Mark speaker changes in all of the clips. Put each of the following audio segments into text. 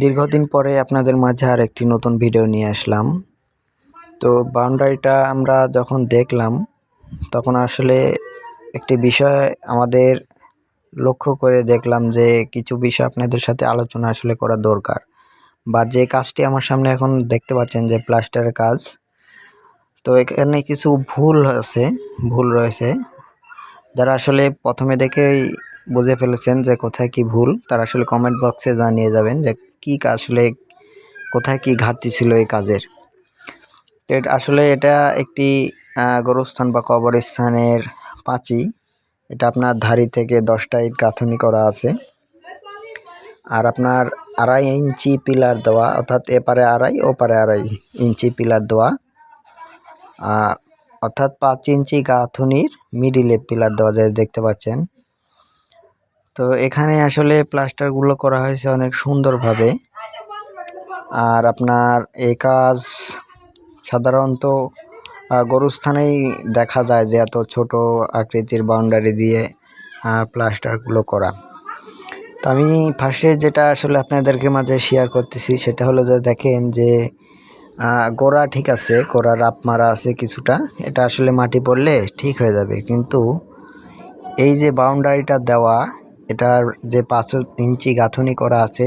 Speaker 1: দীর্ঘদিন পরে আপনাদের মাঝে আর একটি নতুন ভিডিও নিয়ে আসলাম। তো বাউন্ডারিটা আমরা যখন দেখলাম, তখন আসলে একটি বিষয় আমাদের লক্ষ্য করে দেখলাম যে কিছু বিষয় আপনাদের সাথে আলোচনা আসলে করা দরকার বা যে কাজটি আমার সামনে এখন দেখতে পাচ্ছেন যে প্লাস্টারের কাজ, তো এখানে কিছু ভুল আছে ভুল রয়েছে। যারা আসলে প্রথমে দেখেই বুঝে ফেলেছেন যে কোথায় কি ভুল, তারা আসলে কমেন্ট বক্সে জানিয়ে যাবেন যে কি আসলে কোথায় কি ঘাটতি ছিল এই কাজের? এটা আসলে এটা একটি গরুস্থান বা কবরস্থানের পাঁচি। এটা আপনার ধারি থেকে দশটা ইট গাঁথনি করা আছে। আর আপনার আড়াই ইঞ্চি পিলার দেওয়া, অর্থাৎ এপারে আড়াই, ওপারে আড়াই ইঞ্চি পিলার দেওয়া। অর্থাৎ পাঁচ ইঞ্চি গাঁথনির মিডিলে পিলার দেওয়া যায়, দেখতে পাচ্ছেন। তো এখানে আসলে প্লাস্টারগুলো করা হয়েছে অনেক সুন্দরভাবে। আর আপনার এই কাজ সাধারণত গরুস্থানেই দেখা যায় যে এত ছোট আকৃতির বাউন্ডারি দিয়ে প্লাস্টারগুলো করা। তো আমি ফার্স্টে যেটা আসলে আপনাদেরকে মাঝে শেয়ার করতেছি, সেটা হলো যে দেখেন যে গোড়া ঠিক আছে গোড়া রাপ মারা আছে কিছুটা। এটা আসলে মাটি পড়লে ঠিক হয়ে যাবে। কিন্তু এই যে বাউন্ডারিটা দেওয়া এটার যে পাঁচ ইঞ্চি গাঁথনি করা আছে,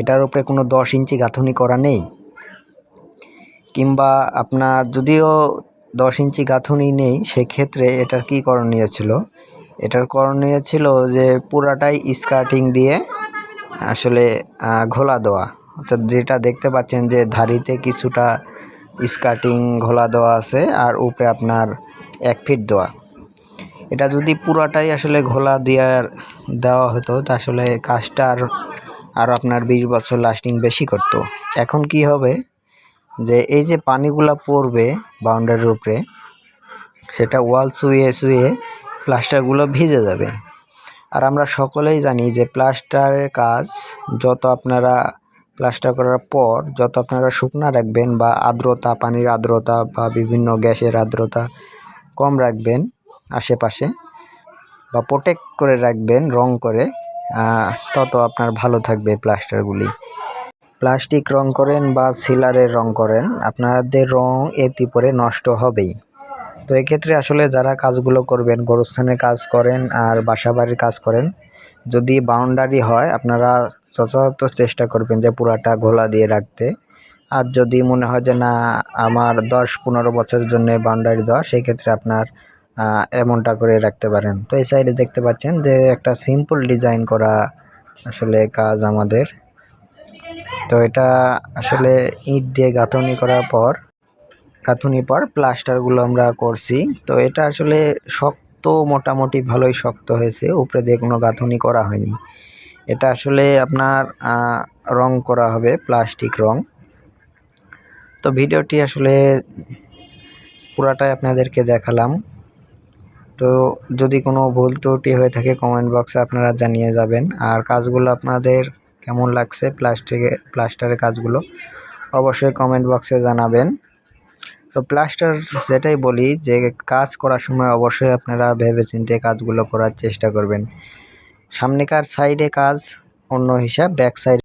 Speaker 1: এটার উপরে কোনো দশ ইঞ্চি গাঁথনি করা নেই। কিংবা আপনার যদিও দশ ইঞ্চি গাঁথনি নেই, সেক্ষেত্রে এটার কী করণীয় ছিল? এটার করণীয় ছিল যে পুরাটাই স্কার্টিং দিয়ে আসলে ঘোলা দেওয়া। অর্থাৎ যেটা দেখতে পাচ্ছেন যে ধারিতে কিছুটা স্কার্টিং ঘোলা দেওয়া আছে, আর উপরে আপনার এক ফিট দেওয়া। এটা যদি পুরাটাই আসলে ঘোলা দেওয়ার দেওয়া হতো, তা আসলে কাজটা আর আর আপনার বিশ বছর লাস্টিং বেশি করতো। এখন কি হবে? যে এই যে পানিগুলা পড়বে বাউন্ডারির উপরে, সেটা ওয়াল শুয়ে শুয়ে প্লাস্টারগুলো ভিজে যাবে। আর আমরা সকলেই জানি যে প্লাস্টারের কাজ যত আপনারা প্লাস্টার করার পর, যত আপনারা শুকনা রাখবেন বা আর্দ্রতা, পানির আর্দ্রতা বা বিভিন্ন গ্যাসের আর্দ্রতা কম রাখবেন আশেপাশে বা প্রোটেক্ট করে রাখবেন, রং করে তত আপনার ভালো থাকবে প্লাস্টারগুলি প্লাস্টিক রং করেন বা সিলারের রং করেন, আপনাদের রং এতে পরে নষ্ট হবেই। তো এক্ষেত্রে আসলে যারা কাজগুলো করবেন গরুস্থানের কাজ করেন আর বাসা বাড়ির কাজ করেন, যদি বাউন্ডারি হয়, আপনারা যথাযথ চেষ্টা করবেন যে পুরাটা ঘোলা দিয়ে রাখতে। আর যদি মনে হয় যে না, আমার দশ পনেরো বছরের জন্য বাউন্ডারি দেওয়া সেই ক্ষেত্রে আপনার এমনটা করে রাখতে পারেন। তো এই সাইডে দেখতে পাচ্ছেন যে একটা সিম্পল ডিজাইন করা আসলে কাজ আমাদের। তো এটা আসলে ইট দিয়ে গাঁথনি করার পর, গাঁথনি পর প্লাস্টারগুলো আমরা করছি। তো এটা আসলে শক্ত, মোটামুটি ভালোই শক্ত হয়েছে। উপরে দিয়ে কোনো গাঁথনি করা হয়নি। এটা আসলে আপনার রং করা হবে প্লাস্টিক রং। তো ভিডিওটি আসলে পুরাটাই আপনাদেরকে দেখালাম। তো যদি কোনো ভুল ত্রুটি হয়ে থাকে কমেন্ট বক্সে আপনারা জানিয়ে যাবেন। আর কাজগুলো আপনাদের কেমন লাগছে প্লাস্টিকে প্লাস্টারের কাজগুলো, অবশ্যই কমেন্ট বক্সে জানাবেন। তো প্লাস্টার যেটাই বলি, যে কাজ করার সময় অবশ্যই আপনারা ভেবে চিনতে কাজগুলো করার চেষ্টা করবেন। সামনেকার সাইডে কাজ, অন্য হিসাব ব্যাক সাইড